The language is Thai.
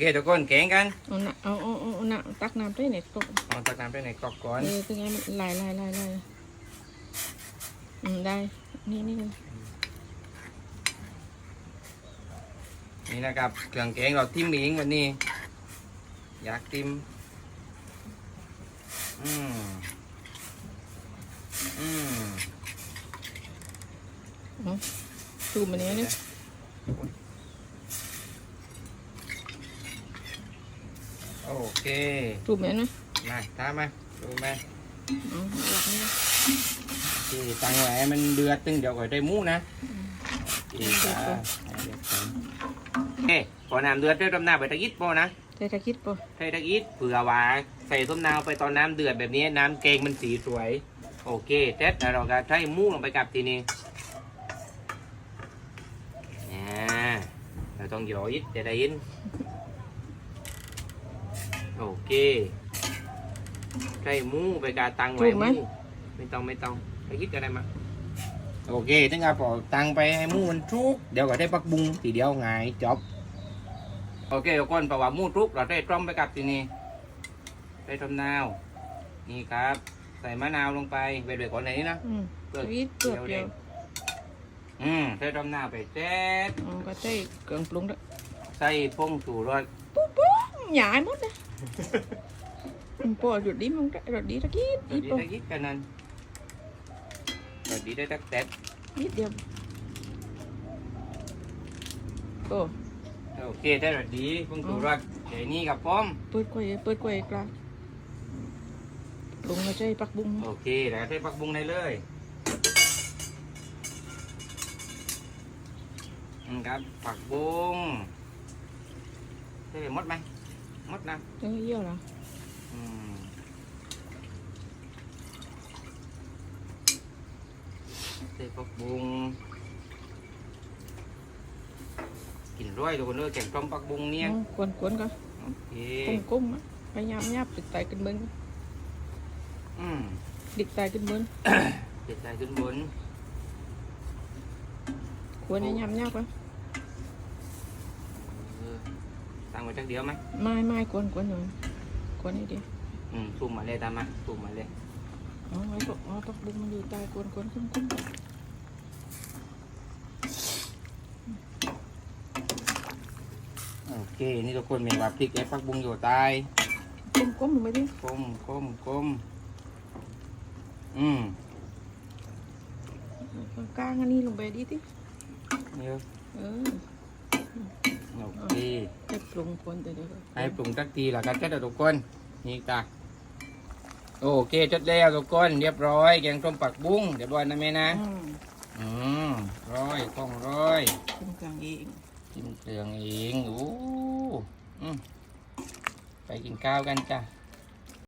เคทุกคนแข่งกันเอาหนักเอาเอาเอาเอาหนักตักน้ำด้วยเนี่ยตกเอาตักน้ำไปในกรอกก่อนเออคือไงมันลายลายลายลายอืมได้ นี่นี่นี่นะครับเครื่องแกงเราทิมเองวันนี้ อยากทิมอืมอืมดูมันนี้นี่ โอเคดูมันนะมาตามมาดูมาเอาหลักนี่นะที่ตั้งไว้ให้มันเดือดตึงเดี๋ยวก่อยได้หมูนะโอเคจ้าโอเคพอน้ำเดือดเริ่มน้ำไปตะกิดพอนะแต่ถ้าคิดป่ะให้ตะกิดเผื่อว่าใส่ส้มนาวไปตอนน้ำเดือดแบบนี้น้ำเกงมันสีสวย โอเคเสร็จแล้วเราก็ใช้หมูลงไปกับทีนี้อ่าเราต้องหยอยิดจะได้ยิน โอเคใช้หมูไปกาตังไว้หมูไม่ต้องไม่ต้องไปยิดก็ได้มาโอเคถึงกับพอตังไปให้หมูมันทุก เดี๋ยวก็ได้ปักบุงทีเดียวไงายจบ โอเคทุกคนเพราะว่าหมูทุกเราได้ต้มไปกับทีนี้ได้ต้มนาว นี่ครับ ใส่มะนาวลงไปเวทๆก่อนไหนนะ อืมเปลือก วิดเปลือกเดียวอืมใส่ต้มนาวไปแจ๊ดอ๋อก็ใส่เครื่องปรุงด้วยใส่พงสูรส ปุ๊บปุ๊บหยายหมดเลยอืมปอหยุดดิมึงได้หยุดดิตะ กี้รอีสดีปอได้ยิดกันนั่นรสดีได้ตักแตดนิดเดียวโอ้โอเคได้รสดีพงสูรสเดี๋ยวนี้กับป้อมเปิดกล้วยเปิดกล้วยกลางลงมาใช้ปักบุ้งโอเคแล้วใส่ผักบุ้งได้เลยอืมครับผักบุ้งใส่ไปหมดไหม หมดนะเจ้าเยี่ยวเหรออืมใส่ผักบุ้งกินร้อยทุกคนเลยแกงต้มผักบุ้งเนี่ยอ๋อกวนกวนๆก็โอเค กุ้งกุ้งอะพยายามยับติดไตขึ้นบนอืม ดิดไตขึ้นบนเด็ดใจขึ้นบน ควรพยายามยับวะเออ ตั้งไว้จักเดียวไหมไม่ไม่กวนกวนอยู่กวนนี่เดียวอืมซุ่มมาเลยตามมาซุ่มมาเลยอ๋อไอ้ก็อ๋อปักบุ้งมันอยู่ใต้กวนกวนคุ้มคุ้มโอเค นี่ทุกคนมีว่าพริกไอ้ผักบุ้งอยู่ใต้คุ้มคุ้มลงไปดิก้มก้มก้มอืมกลางอันนี้ลงไปดิทิเยอะเออ โอเคให้ปรุงคนแต่เดี๋ยวให้ปรุงสักทีแล้วกันเจ้าทุกคนนี่จ้ะโอเคจดแล้วทุกคนเรียบร้อยแกงส้มปักบุ้งเรียบร้อยนะแม่นะอืมอืมร้อยคล่องร้อยปรุงกลางเองกินเครื่องเองโอ้อืมไปกินข้าวกันจ้ะ